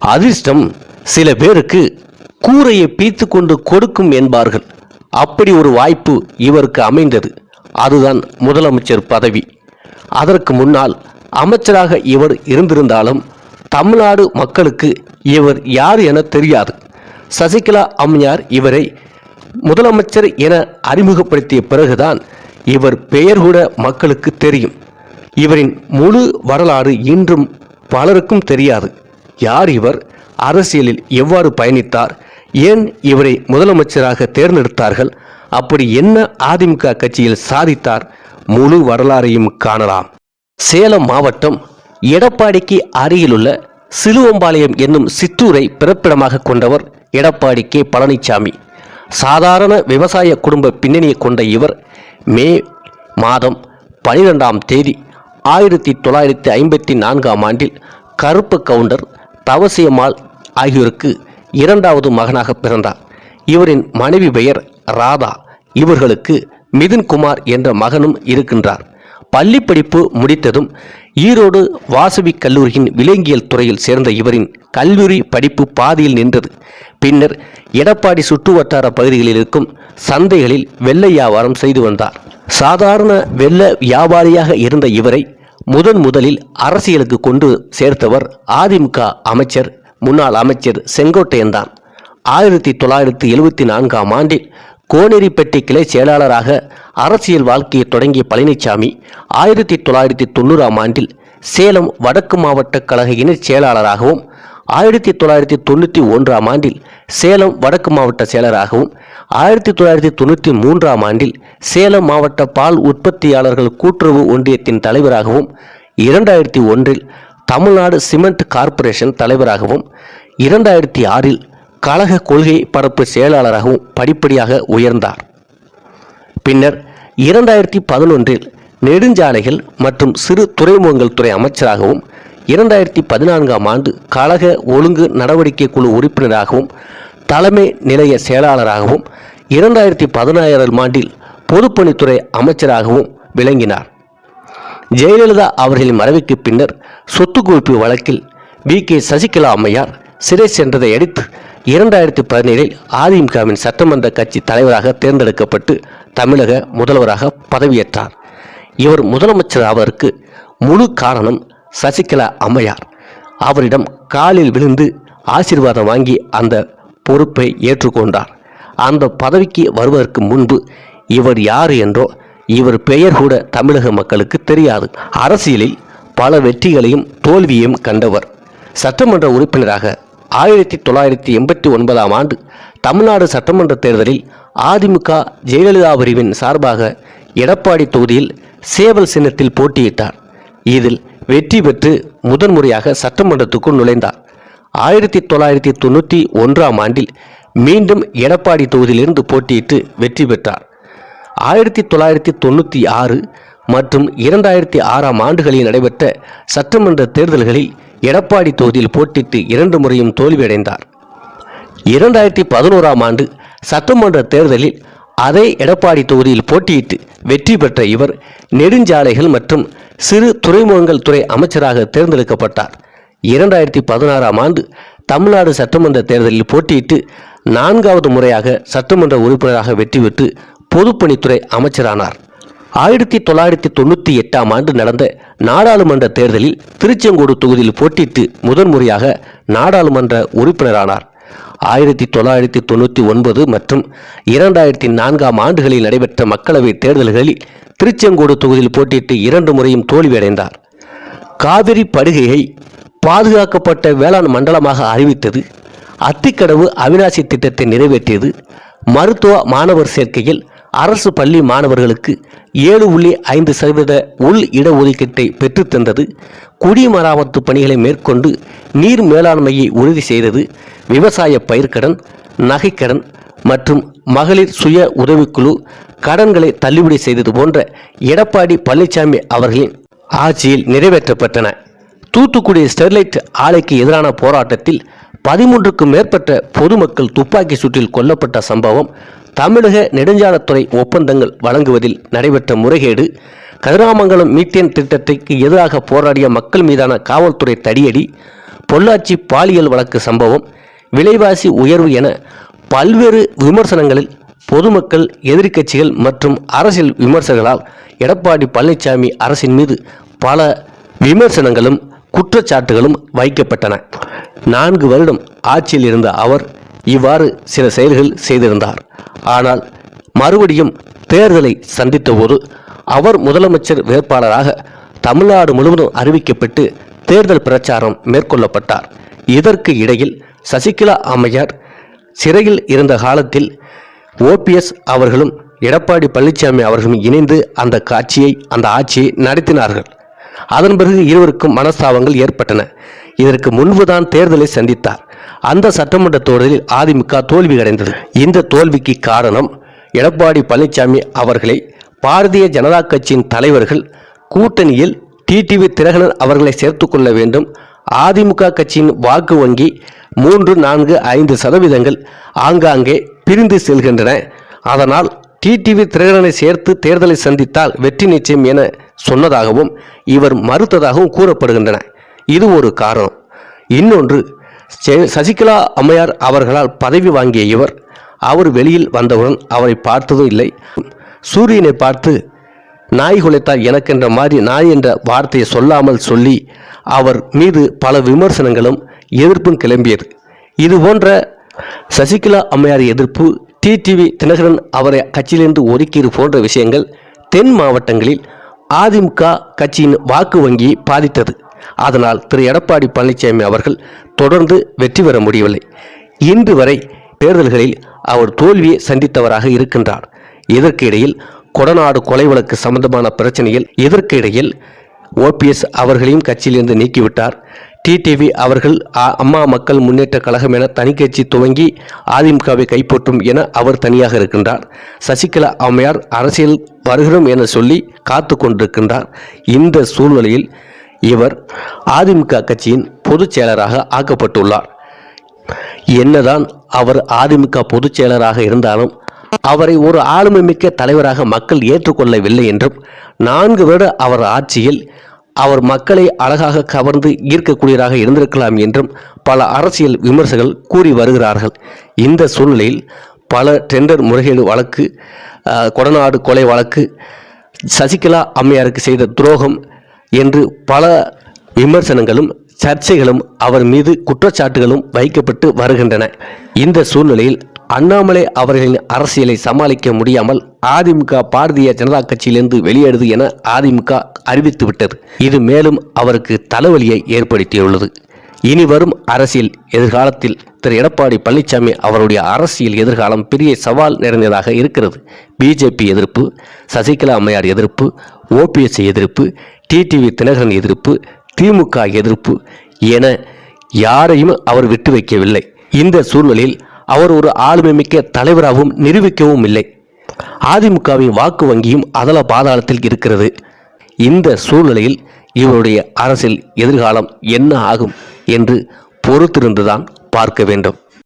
அதிர்ஷ்டம் சில பேருக்கு கூரையை பீத்து கொண்டு கொடுக்கும் என்பார்கள். அப்படி ஒரு வாய்ப்பு இவருக்கு அமைந்தது. அதுதான் முதலமைச்சர் பதவி. அதற்கு முன்னால் அமைச்சராக இவர் இருந்திருந்தாலும் தமிழ்நாடு மக்களுக்கு இவர் யார் என தெரியாது. சசிகலா அம்மையார் இவரை முதலமைச்சர் என அறிமுகப்படுத்திய பிறகுதான் இவர் பெயர் கூட மக்களுக்கு தெரியும். இவரின் முழு வரலாறு இன்றும் பலருக்கும் தெரியாது. யார் இவர்? அரசியலில் எவ்வாறு பயணித்தார்? ஏன் இவரை முதலமைச்சராக தேர்ந்தெடுத்தார்கள்? அப்படி என்ன அதிமுக கட்சியில் சாதித்தார்? முழு வரலாறையும் காணலாம். சேலம் மாவட்டம் எடப்பாடிக்கு அருகிலுள்ள சிலுவம்பாளையம் என்னும் சித்தூரை பிறப்பிடமாக கொண்டவர் எடப்பாடி கே. பழனிசாமி சாதாரண விவசாய குடும்ப பின்னணியை கொண்ட இவர் மே மாதம் பனிரெண்டாம் தேதி ஆயிரத்தி தொள்ளாயிரத்தி ஐம்பத்தி நான்காம் ஆண்டில் கருப்பு கவுண்டர் தவசியம்மாள் ஆகியோருக்கு இரண்டாவது மகனாக பிறந்தார். இவரின் மனைவி பெயர் ராதா. இவர்களுக்கு மிதுன்குமார் என்ற மகனும் இருக்கின்றார். பள்ளி படிப்பு முடித்ததும் ஈரோடு வாசவி கல்லூரியின் விலங்கியல் துறையில் சேர்ந்த இவரின் கல்லூரி படிப்பு பாதியில் நின்றது. பின்னர் எடப்பாடி சுற்றுவட்டார பகுதிகளில் இருக்கும் சந்தைகளில் வெள்ளை வியாபாரம் செய்து வந்தார். சாதாரண வெள்ள வியாபாரியாக இருந்த இவரை முதன் முதலில் அரசியலுக்கு கொண்டு சேர்த்தவர் அதிமுக அமைச்சர் முன்னாள் அமைச்சர் செங்கோட்டையன் தான். ஆயிரத்தி தொள்ளாயிரத்தி எழுபத்தி நான்காம் ஆண்டில் கோனேரிப்பட்டி கிளை செயலாளராக அரசியல் வாழ்க்கையை தொடங்கிய பழனிசாமி ஆயிரத்தி தொள்ளாயிரத்தி தொண்ணூறாம் ஆண்டில் சேலம் வடக்கு மாவட்ட கழக இணைச் செயலாளராகவும் ஆயிரத்தி தொள்ளாயிரத்தி தொண்ணூற்றி ஒன்றாம் ஆண்டில் சேலம் வடக்கு மாவட்ட செயலராகவும் ஆயிரத்தி தொள்ளாயிரத்தி தொண்ணூற்றி மூன்றாம் ஆண்டில் சேலம் மாவட்ட பால் உற்பத்தியாளர்கள் கூட்டுறவு ஒன்றியத்தின் தலைவராகவும் இரண்டாயிரத்தி ஒன்றில் தமிழ்நாடு சிமெண்ட் கார்ப்பரேஷன் தலைவராகவும் இரண்டாயிரத்தி ஆறில் கழக கொள்கை பரப்பு செயலாளராகவும் படிப்படியாக உயர்ந்தார். பின்னர் இரண்டாயிரத்தி பதினொன்றில் நெடுஞ்சாலைகள் மற்றும் சிறு துறைமுகங்கள் துறை அமைச்சராகவும் இரண்டாயிரத்தி பதினான்காம் ஆண்டு கழக ஒழுங்கு நடவடிக்கை குழு உறுப்பினராகவும் தலைமை நிலைய செயலாளராகவும் இரண்டாயிரத்தி பதினாறாம் ஆண்டில் பொதுப்பணித்துறை அமைச்சராகவும் விளங்கினார். ஜெயலலிதா அவர்களின் மறைவுக்கு பின்னர் சொத்து குவிப்பு வழக்கில் வி கே. சசிகலா அம்மையார் சிறை சென்றதை அடுத்து இரண்டாயிரத்தி பதினேழில் அதிமுகவின் சட்டமன்ற கட்சி தலைவராக தேர்ந்தெடுக்கப்பட்டு தமிழக முதல்வராக பதவியேற்றார். இவர் முதலமைச்சர் அவருக்கு முழு காரணம் சசிகலா அம்மையார். அவரிடம் காலில் விழுந்து ஆசீர்வாதம் வாங்கி அந்த பொறுப்பை ஏற்றுக்கொண்டார். அந்த பதவிக்கு வருவதற்கு முன்பு இவர் யார் என்றோ இவர் பெயர் கூட தமிழக மக்களுக்கு தெரியாது. அரசியலில் பல வெற்றிகளையும் தோல்வியையும் கண்டவர். சட்டமன்ற உறுப்பினராக ஆயிரத்தி தொள்ளாயிரத்தி எண்பத்தி ஒன்பதாம் ஆண்டு தமிழ்நாடு சட்டமன்ற தேர்தலில் அதிமுக ஜெயலலிதா பிரிவின் சார்பாக எடப்பாடி தொகுதியில் சேவல் சின்னத்தில் போட்டியிட்டார். இதில் வெற்றி பெற்று முதன்முறையாக சட்டமன்றத்துக்குள் நுழைந்தார். ஆயிரத்தி தொள்ளாயிரத்தி தொண்ணூற்றி ஒன்றாம் ஆண்டில் மீண்டும் எடப்பாடி தொகுதியிலிருந்து போட்டியிட்டு வெற்றி பெற்றார். ஆயிரத்தி தொள்ளாயிரத்தி தொண்ணூற்றி ஆறு மற்றும் இரண்டாயிரத்தி ஆறாம் ஆண்டுகளில் நடைபெற்ற சட்டமன்ற தேர்தல்களில் எடப்பாடி தொகுதியில் போட்டியிட்டு இரண்டு முறையும் தோல்வியடைந்தார். இரண்டாயிரத்தி பதினோராம் ஆண்டு சட்டமன்ற தேர்தலில் அதே எடப்பாடி தொகுதியில் போட்டியிட்டு வெற்றி பெற்ற இவர் நெடுஞ்சாலைகள் மற்றும் சிறு துறைமுகங்கள் துறை அமைச்சராக தேர்ந்தெடுக்கப்பட்டார். இரண்டாயிரத்தி பதினாறாம் ஆண்டு தமிழ்நாடு சட்டமன்ற தேர்தலில் போட்டியிட்டு நான்காவது முறையாக சட்டமன்ற உறுப்பினராக வெற்றி பெற்று பொதுப்பணித்துறை அமைச்சரானார். ஆயிரத்தி தொள்ளாயிரத்தி தொண்ணூற்றி எட்டாம் ஆண்டு நடந்த நாடாளுமன்ற தேர்தலில் திருச்செங்கோடு தொகுதியில் போட்டியிட்டு முதன்முறையாக நாடாளுமன்ற உறுப்பினரானார். ஆயிரத்தி தொள்ளாயிரத்தி தொண்ணூற்றி ஒன்பது மற்றும் இரண்டாயிரத்தி நான்காம் ஆண்டுகளில் நடைபெற்ற மக்களவைத் தேர்தல்களில் திருச்செங்கோடு தொகுதியில் போட்டியிட்டு இரண்டு முறையும் தோல்வியடைந்தார். காவிரி படுகையை பாதுகாக்கப்பட்ட வேளாண் மண்டலமாக அறிவித்தது. அத்திக்கடவு அவிநாசி திட்டத்தை நிறைவேற்றியது. மருத்துவ மாணவர் சேர்க்கையில் அரசு பள்ளி மாணவர்களுக்கு ஏழு புள்ளி ஐந்து சதவீத உள் இடஒதுக்கீட்டை பெற்றுத்தந்தது குடிமராமத்து பணிகளை மேற்கொண்டு நீர் மேலாண்மையை உறுதி செய்தது விவசாய பயிர்க்கடன் நகைக்கடன் மற்றும் மகளிர் சுய உதவிக்குழு கடன்களை தள்ளுபடி செய்தது போன்ற எடப்பாடி பழனிசாமி அவர்களின் ஆட்சியில் நிறைவேற்றப்பட்டன. தூத்துக்குடி ஸ்டெர்லைட் ஆலைக்கு எதிரான போராட்டத்தில் பதிமூன்றுக்கும் மேற்பட்ட பொதுமக்கள் துப்பாக்கி சூட்டில் கொல்லப்பட்ட சம்பவம் தமிழக நெடுஞ்சாலைத்துறை ஒப்பந்தங்கள் வழங்குவதில் நடைபெற்ற முறைகேடு கதிராமங்கலம் மீத்தேன் திட்டத்திற்கு எதிராக போராடிய மக்கள் மீதான காவல்துறை தடியடி பொள்ளாச்சி பாலியல் வழக்கு சம்பவம் விலைவாசி உயர்வு என பல்வேறு விமர்சனங்களில் பொதுமக்கள் எதிர்க்கட்சிகள் மற்றும் அரசியல் விமர்சகர்களால் எடப்பாடி பழனிசாமி அரசின் மீது பல விமர்சனங்களும் குற்றச்சாட்டுகளும் வைக்கப்பட்டன. நான்கு வருடம் ஆட்சியில் இருந்த அவர் இவ்வாறு சில செயல்கள் செய்திருந்தார். ஆனால் மறுபடியும் தேர்தலை சந்தித்தபோது அவர் முதலமைச்சர் வேட்பாளராக தமிழ்நாடு முழுவதும் அறிவிக்கப்பட்டு தேர்தல் பிரச்சாரம் மேற்கொள்ளப்பட்டார். இதற்கு இடையில் சசிகலா அம்மையார் சிறையில் இருந்த காலத்தில் ஓபிஎஸ் அவர்களும் எடப்பாடி பழனிசாமி அவர்களும் இணைந்து அந்த காட்சியை அந்த ஆட்சியை நடத்தினார்கள். அதன் பிறகு இருவருக்கும் மனஸ்தாபங்கள் ஏற்பட்டன. இதற்கு முன்புதான் தேர்தலை சந்தித்தார். அந்த சட்டமன்ற தேர்தலில் அதிமுக தோல்வி அடைந்தது இந்த தோல்விக்கு காரணம் எடப்பாடி பழனிசாமி அவர்களை பாரதிய ஜனதா கட்சியின் தலைவர்கள் கூட்டணியில் டிடிவி திரகணன் அவர்களை சேர்த்து கொள்ள வேண்டும். அதிமுக கட்சியின் வாக்கு வங்கி மூன்று நான்கு ஐந்து சதவீதங்கள் ஆங்காங்கே பிரிந்து செல்கின்றன. அதனால் டிடிவி திரகணனை சேர்த்து தேர்தலை சந்தித்தால் வெற்றி நிச்சயம் என சொன்னதாகவும் இவர் மறுத்ததாகவும் கூறப்படுகின்றன. இது ஒரு காரணம். இன்னொன்று சசிகலா அம்மையார் அவர்களால் பதவி வாங்கிய இவர் அவர் வெளியில் வந்தவுடன் அவரை பார்த்ததும் இல்லை. சூரியனை பார்த்து நாய் குலைத்தால் எனக்கென்ற மாதிரி நாய் என்ற வார்த்தையை சொல்லாமல் சொல்லி அவர் மீது பல விமர்சனங்களும் எதிர்ப்பும் கிளம்பியது. இது போன்ற சசிகலா அம்மையார் எதிர்ப்பு டிடிவி தினகரன் அவரை கட்சியிலிருந்து ஒதுக்கியது போன்ற விஷயங்கள் தென் மாவட்டங்களில் அதிமுக கட்சியின் வாக்கு வங்கியை பாதித்தது. அதனால் திரு. எடப்பாடி பழனிசாமி அவர்கள் தொடர்ந்து வெற்றி பெற முடியவில்லை. இன்று வரை தேர்தல்களில் அவர் தோல்வியை சந்தித்தவராக இருக்கின்றார். இதற்கு இடையில் கொடநாடு கொலை வழக்கு சம்பந்தமான பிரச்சனையில் இதற்கு இடையில் ஓபிஎஸ் அவர்களையும் கட்சியிலிருந்து நீக்கிவிட்டார். டிடிவி அவர்கள் அம்மா மக்கள் முன்னேற்ற கழகம் என தனிக்கட்சி துவங்கி அதிமுகவை கைப்பற்றும் என அவர் தனியாக இருக்கின்றார். சசிகலா அம்மையார் அரசியல் வருகிறோம் என சொல்லி காத்து கொண்டிருக்கின்றார். இந்த சூழ்நிலையில் இவர் அதிமுக கட்சியின் பொதுச் செயலராக ஆக்கப்பட்டுள்ளார். என்னதான் அவர் அதிமுக பொதுச் செயலராக இருந்தாலும் அவரை ஒரு ஆளுமை மிக்க தலைவராக மக்கள் ஏற்றுக்கொள்ளவில்லை என்றும் நான்கு வருட அவர் ஆட்சியில் அவர் மக்களை அழகாக கவர்ந்து ஈர்க்கக்கூடியவராக இருந்திருக்கலாம் என்றும் பல அரசியல் விமர்சகர்கள் கூறி வருகிறார்கள். இந்த சூழ்நிலையில் பல டெண்டர் முறைகேடு வழக்கு கொடநாடு கொலை வழக்கு சசிகலா அம்மையாருக்கு செய்த துரோகம் என்று பல விமர்சனங்களும் சர்ச்சைகளும் அவர் மீது குற்றச்சாட்டுகளும் வைக்கப்பட்டு வருகின்றன. இந்த சூழ்நிலையில் அண்ணாமலை அவர்களின் அரசியலை சமாளிக்க முடியாமல் அதிமுக பாரதிய ஜனதா கட்சியிலிருந்து வெளியேறுது என அதிமுக அறிவித்துவிட்டது இது மேலும் அவருக்கு தலைவலியை ஏற்படுத்தியுள்ளது. இனி வரும் அரசியல் எதிர்காலத்தில் திரு. எடப்பாடி பழனிசாமி அவருடைய அரசியல் எதிர்காலம் பெரிய சவால் நிறைந்ததாக இருக்கிறது. பிஜேபி எதிர்ப்பு சசிகலா அம்மையார் எதிர்ப்பு ஓபிஎஸ் எதிர்ப்பு டிடிவி தினகரன் எதிர்ப்பு திமுக எதிர்ப்பு என யாரையும் அவர் விட்டு வைக்கவில்லை. இந்த சூழ்நிலையில் அவர் ஒரு ஆளுமை மிக்க தலைவராகவும் நிரூபிக்கவும் இல்லை. அதிமுகவின் வாக்கு வங்கியும் அதல பாதாளத்தில் இருக்கிறது. இந்த சூழ்நிலையில் இவருடைய அரசியல் எதிர்காலம் என்ன ஆகும் என்று பொறுத்திருந்துதான் பார்க்க வேண்டும்.